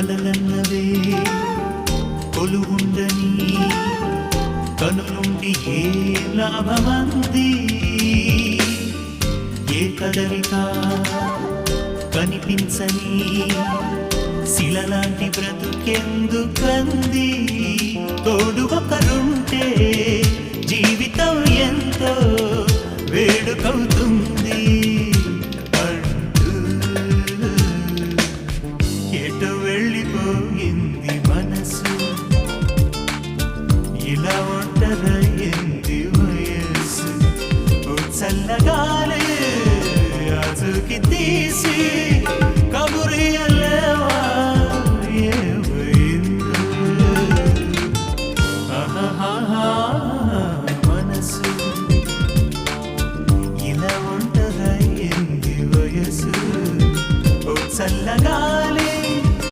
కలలన్నవే కొలువుండని కనులుండి ఏ లాభమంది? ఏ కదలిక కనిపించని శిలలాంటి బ్రతుకెందుకంది? తోడు ఒకరుంటే జీవితం ఎంతో వేడుకవుతుంది. వెళ్ళిపోయింది మనసు. ఇలా ఒంటరయ్యింది వయస్సు. చల్లగాలే అతుకి తీసి కబురియలేవా మనసు. ఇలా ఒంటరయ్యింది వయసు చల్లగాలే